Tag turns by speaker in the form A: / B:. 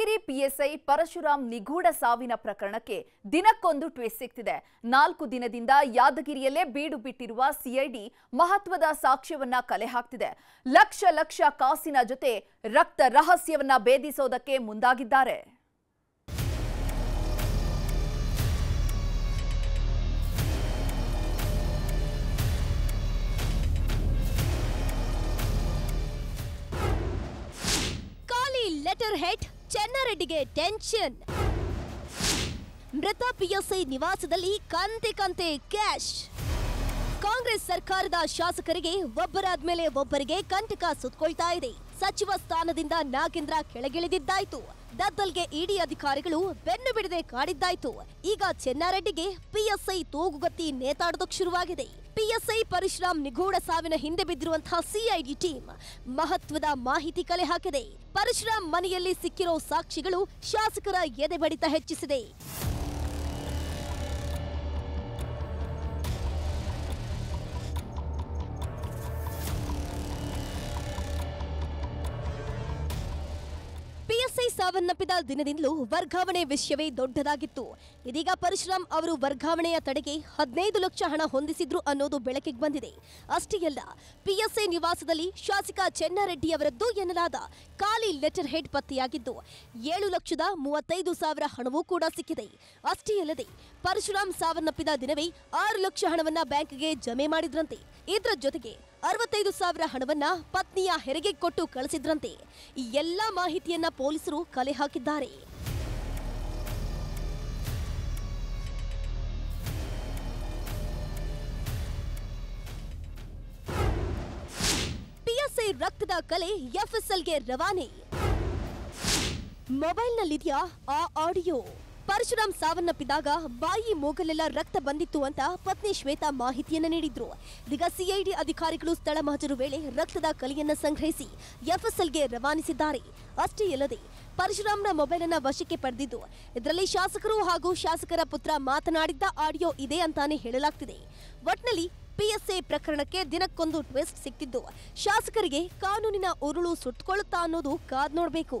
A: Yadgir PSI Parashuram ನಿಗೂಢ ಸಾವಿನ ಪ್ರಕರಣಕ್ಕೆ ದಿನಕ್ಕೊಂದು ಟ್ವಿಸ್ಟ್ ಸಿಗ್ತಿದೆ ನಾಲ್ಕು ದಿನದಿಂದ ಯಾದಗಿರಿಯಲ್ಲೇ ಬೀಡು ಬಿಟ್ಟಿರುವ ಸಿಐಡಿ ಮಹತ್ವದ ಸಾಕ್ಷ್ಯವನ್ನ ಕಲೆ ಹಾಕ್ತಿದೆ. ಲಕ್ಷ ಲಕ್ಷ ಕಾಸಿನ ಜೊತೆ ರಕ್ತ ರಹಸ್ಯವನ್ನ ಭೇದಿಸೋದಕ್ಕೆ ಮುಂದಾಗಿದ್ದಾರೆ.
B: ಲೆಟರ್ ಹೆಡ್ ಚೆನ್ನಾರೆಡ್ಡಿಗೆ ಟೆನ್ಷನ್ ಮೃತ ಪಿಎಸ್ಐ ನಿವಾಸದಲ್ಲಿ ಕಂತೆ ಕಂತೆ ಕ್ಯಾಶ್ ಕಾಂಗ್ರೆಸ್ ಸರ್ಕಾರದ ಶಾಸಕರಿಗೆ ಒಬ್ಬರಾದ್ಮೇಲೆ ಒಬ್ಬರಿಗೆ ಕಂಟಕ ಸುತ್ತಕೊಳ್ತಾ ಇದೆ. ಸಚಿವ ಸ್ಥಾನದಿಂದ ನಾಗೇಂದ್ರ ಕೆಳಗಿಳಿದಿದ್ದಾಯ್ತು. ದದ್ದಲ್ಗೆ ಇಡಿ ಅಧಿಕಾರಿಗಳು ಬೆನ್ನು ಬಿಡದೆ ಕಾಡಿದ್ದಾಯ್ತು. ಈಗ ಚೆನ್ನಾರೆಡ್ಡಿಗೆ ಪಿಎಸ್ಐ ತೂಗುಗತ್ತಿ ನೇತಾಡೋದಕ್ಕೆ ಶುರುವಾಗಿದೆ. ಪಿಎಸ್ಐ ಪರಶುರಾಮ್ ನಿಗೂಢ ಸಾವಿನ ಹಿಂದೆ ಬಿದ್ದಿರುವಂತಹ ಸಿಐಡಿ ಟೀಮ್ ಮಹತ್ವದ ಮಾಹಿತಿ ಕಲೆ ಹಾಕಿದೆ. ಪರಶುರಾಮ್ ಮನೆಯಲ್ಲಿ ಸಿಕ್ಕಿರೋ ಸಾಕ್ಷಿಗಳು ಶಾಸಕರ ಎದೆ ಬಡಿತ ಹೆಚ್ಚಿಸಿದೆ. ಸಾವನ್ನಪ್ಪಿದ ದಿನದಿಂದಲೂ ವರ್ಗಾವಣೆ ವಿಷಯವೇ ದೊಡ್ಡದಾಗಿತ್ತು. ಇದೀಗ ಪರಶುರಾಮ್ ಅವರು ವರ್ಗಾವಣೆಯ ತಡೆಗೆ ಹದಿನೈದು ಲಕ್ಷ ಹಣ ಹೊಂದಿಸಿದ್ರು ಅನ್ನೋದು ಬೆಳಕಿಗೆ ಬಂದಿದೆ. ಅಷ್ಟೇ ಅಲ್ಲ ಪಿಎಸ್ಐ ನಿವಾಸದಲ್ಲಿ ಶಾಸಕ ಚೆನ್ನಾರೆಡ್ಡಿ ಅವರದ್ದು ಎನ್ನಲಾದ ಖಾಲಿ ಲೆಟರ್ ಹೆಡ್ ಪತ್ತೆಯಾಗಿದ್ದು, ಏಳು ಲಕ್ಷದ ಮೂವತ್ತೈದು ಸಾವಿರ ಹಣವೂ ಕೂಡ ಸಿಕ್ಕಿದೆ. ಅಷ್ಟೇ ಅಲ್ಲದೆ, ಪರಶುರಾಮ್ ಸಾವನ್ನಪ್ಪಿದ ದಿನವೇ ಆರು ಲಕ್ಷ ಹಣವನ್ನ ಬ್ಯಾಂಕ್ಗೆ ಜಮೆ ಮಾಡಿದ್ರಂತೆ. ಇದರ ಜೊತೆಗೆ ಅರವತ್ತೈದು ಸಾವಿರ ಹಣವನ್ನ ಪತ್ನಿಯ ಹೆರಿಗೆ ಕೊಟ್ಟು ಕಳಿಸಿದ್ರಂತೆ. ಈ ಎಲ್ಲಾ ಮಾಹಿತಿಯನ್ನ ಪೊಲೀಸರು ಕಲೆ ಹಾಕಿದ್ದಾರೆ. ಪಿಎಸ್ಐ ರಕ್ತದ ಕಲೆ ಎಫ್ಎಸ್ಎಲ್ಗೆ ರವಾನೆ. ಮೊಬೈಲ್ನಲ್ಲಿದೆಯಾ ಆ ಆಡಿಯೋ? ಪರಶುರಾಮ್ ಸಾವನ್ನಪ್ಪಿದಾಗ ಬಾಯಿ ಮೂಗಲೆಲ್ಲ ರಕ್ತ ಬಂದಿತ್ತು ಅಂತ ಪತ್ನಿ ಶ್ವೇತಾ ಮಾಹಿತಿಯನ್ನು ನೀಡಿದ್ರು. ಇದೀಗ ಸಿಐಡಿ ಅಧಿಕಾರಿಗಳು ಸ್ಥಳ ಮಹಜರು ವೇಳೆ ರಕ್ತದ ಕಲೆಯನ್ನ ಸಂಗ್ರಹಿಸಿ ಎಫ್ಎಸ್ಎಲ್ಗೆ ರವಾನಿಸಿದ್ದಾರೆ. ಅಷ್ಟೇ ಅಲ್ಲದೆ ಪರಶುರಾಮ್ನ ಮೊಬೈಲ್ ಅನ್ನ ವಶಕ್ಕೆ ಪಡೆದಿದ್ದು, ಇದರಲ್ಲಿ ಶಾಸಕರು ಹಾಗೂ ಶಾಸಕರ ಪುತ್ರ ಮಾತನಾಡಿದ್ದ ಆಡಿಯೋ ಇದೆ ಅಂತಾನೆ ಹೇಳಲಾಗ್ತಿದೆ. ಒಟ್ನಲ್ಲಿ ಪಿಎಸ್ಎ ಪ್ರಕರಣಕ್ಕೆ ದಿನಕ್ಕೊಂದು ಟ್ವಿಸ್ಟ್ ಸಿಕ್ತಿದ್ದು, ಶಾಸಕರಿಗೆ ಕಾನೂನಿನ ಉರುಳು ಸುಟ್ಕೊಳ್ಳುತ್ತಾ ಅನ್ನೋದು ಕಾದ್ ನೋಡಬೇಕು.